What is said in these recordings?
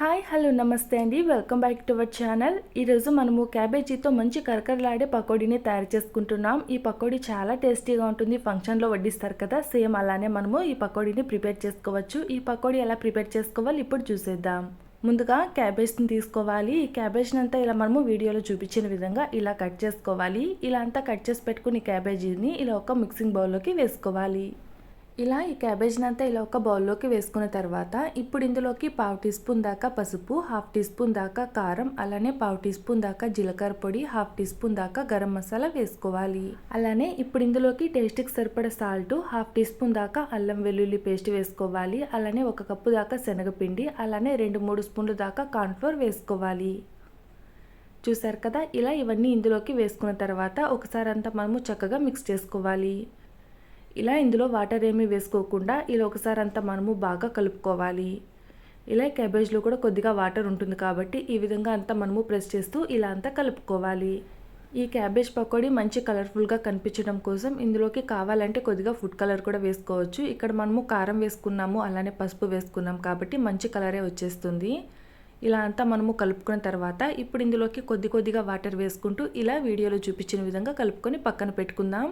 Hi hello నమస్తే అండి. Welcome back to our channel ఈరోజు మనము క్యాబేజీతో మంచి కరకరలాడే పకోడీని తయారు చేసుకుంటున్నాం. ఈ పకోడీ చాలా టేస్టీగా ఉంటుంది. ఫంక్షన్లో వడ్డిస్తారు కదా. సేమ్ అలానే మనము ఈ పకోడీని ప్రిపేర్ చేసుకోవచ్చు. ఈ పకోడీ ఎలా ప్రిపేర్ చేసుకోవాలి ఇప్పుడు చూసేద్దాం. ముందుగా క్యాబేజ్ని తీసుకోవాలి. ఈ క్యాబేజ్ని అంతా ఇలా మనము వీడియోలో చూపించిన విధంగా ఇలా కట్ చేసుకోవాలి. ఇలా అంతా కట్ చేసి పెట్టుకుని క్యాబేజీని ఇలా ఒక మిక్సింగ్ బౌల్లోకి వేసుకోవాలి. ఇలా ఈ క్యాబేజ్ని అంతా ఇలా ఒక బౌల్లోకి వేసుకున్న తర్వాత ఇప్పుడు ఇందులోకి పావు టీ స్పూన్ దాకా పసుపు హాఫ్ టీ స్పూన్ దాకా కారం అలానే పావు టీ స్పూన్ దాకా జీలకర్ర పొడి హాఫ్ టీ స్పూన్ దాకా గరం మసాలా వేసుకోవాలి. అలానే ఇప్పుడు ఇందులోకి టేస్ట్కి సరిపడ సాల్ట్ హాఫ్ టీ స్పూన్ దాకా అల్లం వెల్లుల్లి పేస్ట్ వేసుకోవాలి. అలానే ఒక కప్పు దాకా శనగపిండి అలానే రెండు మూడు స్పూన్లు దాకా కార్న్ఫ్లోర్ వేసుకోవాలి. చూసారు కదా? ఇలా ఇవన్నీ ఇందులోకి వేసుకున్న తర్వాత ఒకసారి అంతా మనము చక్కగా మిక్స్ చేసుకోవాలి. ఇలా ఇందులో వాటర్ ఏమీ వేసుకోకుండా ఇలా ఒకసారి అంతా మనము బాగా కలుపుకోవాలి. ఇలా క్యాబేజ్లో కూడా కొద్దిగా వాటర్ ఉంటుంది కాబట్టి ఈ విధంగా అంతా మనము ప్రెస్ చేస్తూ ఇలా అంతా కలుపుకోవాలి. ఈ క్యాబేజ్ పకోడీ మంచి కలర్ఫుల్గా కనిపించడం కోసం ఇందులోకి కావాలంటే కొద్దిగా ఫుడ్ కలర్ కూడా వేసుకోవచ్చు. ఇక్కడ మనము కారం వేసుకున్నాము అలానే పసుపు వేసుకున్నాం కాబట్టి మంచి కలరే వచ్చేస్తుంది. ఇలా అంతా మనము కలుపుకున్న తర్వాత ఇప్పుడు ఇందులోకి కొద్ది కొద్దిగా వాటర్ వేసుకుంటూ ఇలా వీడియోలో చూపించిన విధంగా కలుపుకొని పక్కన పెట్టుకుందాం.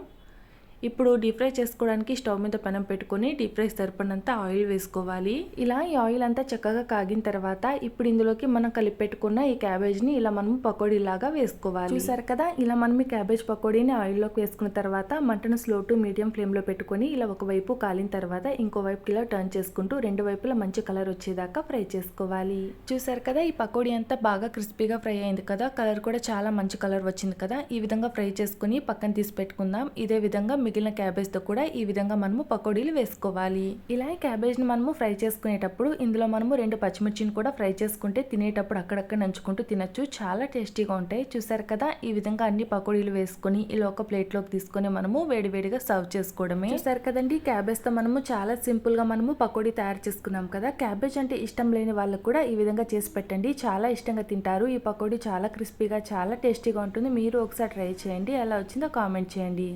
ఇప్పుడు డీప్ ఫ్రై చేసుకోవడానికి స్టవ్ మీద పెనం పెట్టుకొని డీప్ ఫ్రై సరిపడినంత ఆయిల్ వేసుకోవాలి. ఇలా ఈ ఆయిల్ అంతా చక్కగా కాగిన తర్వాత ఇప్పుడు ఇందులోకి మనం కలిపి పెట్టుకున్న ఈ క్యాబేజ్ని ఇలా మనం పకోడీ లాగా వేసుకోవాలి. చూసారు కదా ఇలా మనం ఈ క్యాబేజ్ పకోడీని ఆయిల్లోకి వేసుకున్న తర్వాత మంటను స్లో టు మీడియం ఫ్లేమ్లో పెట్టుకొని ఇలా ఒకవైపు కాలిన తర్వాత ఇంకో వైపు ఇలా టర్న్ చేసుకుంటూ రెండు వైపులా మంచి కలర్ వచ్చేదాకా ఫ్రై చేసుకోవాలి. చూసారు కదా ఈ పకోడీ అంతా బాగా క్రిస్పీగా ఫ్రై అయింది కదా కలర్ కూడా చాలా మంచి కలర్ వచ్చింది కదా ఈ విధంగా ఫ్రై చేసుకుని పక్కన తీసి పెట్టుకుందాం. ఇదే విధంగా మిగిలిన క్యాబేజ్తో కూడా ఈ విధంగా మనము పకోడీలు వేసుకోవాలి. ఇలా క్యాబేజ్ని మనము ఫ్రై చేసుకునేటప్పుడు ఇందులో మనము రెండు పచ్చిమిర్చిని కూడా ఫ్రై చేసుకుంటే తినేటప్పుడు అక్కడక్కడ నంచుకుంటూ తినచ్చు. చాలా టేస్టీగా ఉంటాయి. చూసారు కదా ఈ విధంగా అన్ని పకోడీలు వేసుకొని ఇలా ఒక ప్లేట్లోకి తీసుకొని మనము వేడివేడిగా సర్వ్ చేసుకోవడమే. చూసారు కదండి క్యాబేజ్తో మనము చాలా సింపుల్గా మనము పకోడీ తయారు చేసుకున్నాం కదా. క్యాబేజ్ అంటే ఇష్టం లేని వాళ్ళకు కూడా ఈ విధంగా చేసి పెట్టండి. చాలా ఇష్టంగా తింటారు. ఈ పకోడీ చాలా క్రిస్పీగా చాలా టేస్టీగా ఉంటుంది. మీరు ఒకసారి ట్రై చేయండి. ఎలా వచ్చిందో కామెంట్ చేయండి.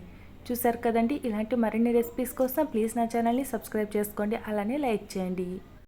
చూసారు కదండి. ఇలాంటి మరిన్ని రెసిపీస్ కోసం ప్లీజ్ నా ఛానల్ని సబ్స్క్రైబ్ చేసుకోండి. అలానే లైక్ చేయండి.